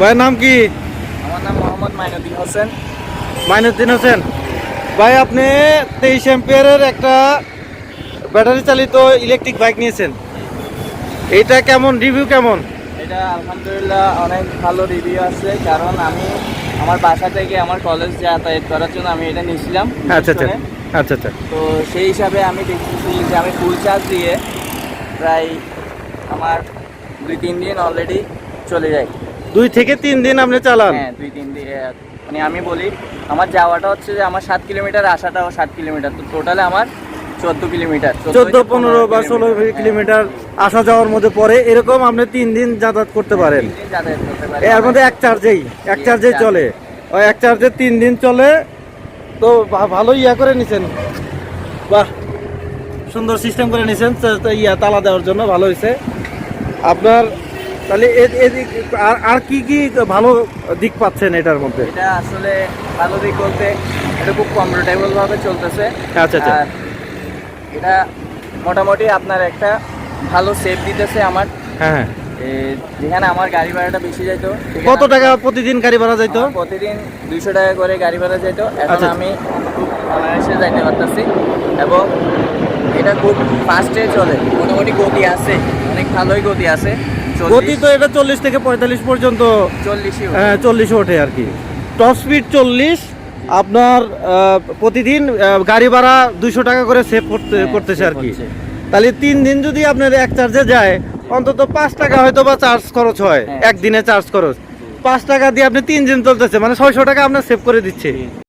ভাইয়ের নাম কি? আমার নাম মোহাম্মদ মাইনুদ্দিন হোসেন। মাইনুদ্দিন হোসেন। ভাই আপনি তেইশ এম্পিয়ারের একটা ব্যাটারি চালিত ইলেকট্রিক বাইক নিয়েছেন। এটা কেমন? রিভিউ কেমন? এটা আলহামদুলিল্লাহ অনেক ভালো রিভিউ আছে। কারণ আমি আমার বাসা থেকে আমার কলেজ যাতায়াত করার জন্য আমি এটা নিয়েছিলাম। আচ্ছা আচ্ছা। আচ্ছা আচ্ছা। তো সেই হিসাবে আমি দেখতেছি যে আমি ফুল চার্জ দিয়ে প্রায় আমার দুই তিন দিন অলরেডি চলে যায়। দুই থেকে তিন দিন আপনি চালান? হ্যাঁ দুই তিন দিন মানে আমি বলি আমার যাওয়াটা হচ্ছে যে আমার সাত কিলোমিটার আসাটাও সাত কিলোমিটার। তো টোটালে আমার চোদ্দ কিলোমিটার চোদ্দ পনেরো বা ষোলো কিলোমিটার আসা যাওয়ার মধ্যে পরে এরকম আপনি তিন দিন যাতায়াত করতে পারেন। এর মধ্যে এক চার্জেই এক চার্জেই চলে। ওই এক চার্জে তিন দিন চলে। তো ভালো ইয়া করে নিছেন। বাহ সুন্দর সিস্টেম করে নিছেন। ইয়া তালা দেওয়ার জন্য ভালো হয়েছে আপনার তাহলে এদিক- আর আর কি কি ভালো দিক পাচ্ছেন এটার মধ্যে? এটা আসলে ভালো দিক বলতে এটা খুব কমফোর্টেবল ভাবে চলতেছে। আচ্ছা, আচ্ছা। এটা মোটামুটি আপনার একটা ভালো সেফ দিতেছে আমার। হ্যাঁ হ্যাঁ। যেখানে আমার গাড়ি ভাড়াটা বেশি যাইতো কত টাকা প্রতিদিন গাড়ি ভাড়া যাইতো? প্রতিদিন দুইশো টাকা করে গাড়ি ভাড়া যেত এখন আচ্ছা। আমি খুব অনায়াসে যাইতে পারতেছি এবং এটা খুব ফাস্টে চলে। মোটামুটি গতি আছে অনেক ভালোই গতি আছে। গতি তো এটা চল্লিশ থেকে পঁয়তাল্লিশ পর্যন্ত হ্যাঁ চল্লিশে ওঠে আর কি। টপ স্পিড চল্লিশ আপনার প্রতিদিন গাড়ি ভাড়া দুইশো টাকা করে সেভ করতে হ্যাঁ, করতেছে আর কি। তাহলে তিন দিন যদি আপনার এক চার্জে যায় অন্তত পাঁচ টাকা হয়তো বা চার্জ খরচ হয়। হ্যাঁ। একদিনে চার্জ খরচ। পাঁচ টাকা দিয়ে আপনি তিন দিন চলতেছে মানে ছয়শো টাকা আপনার সেভ করে দিচ্ছে।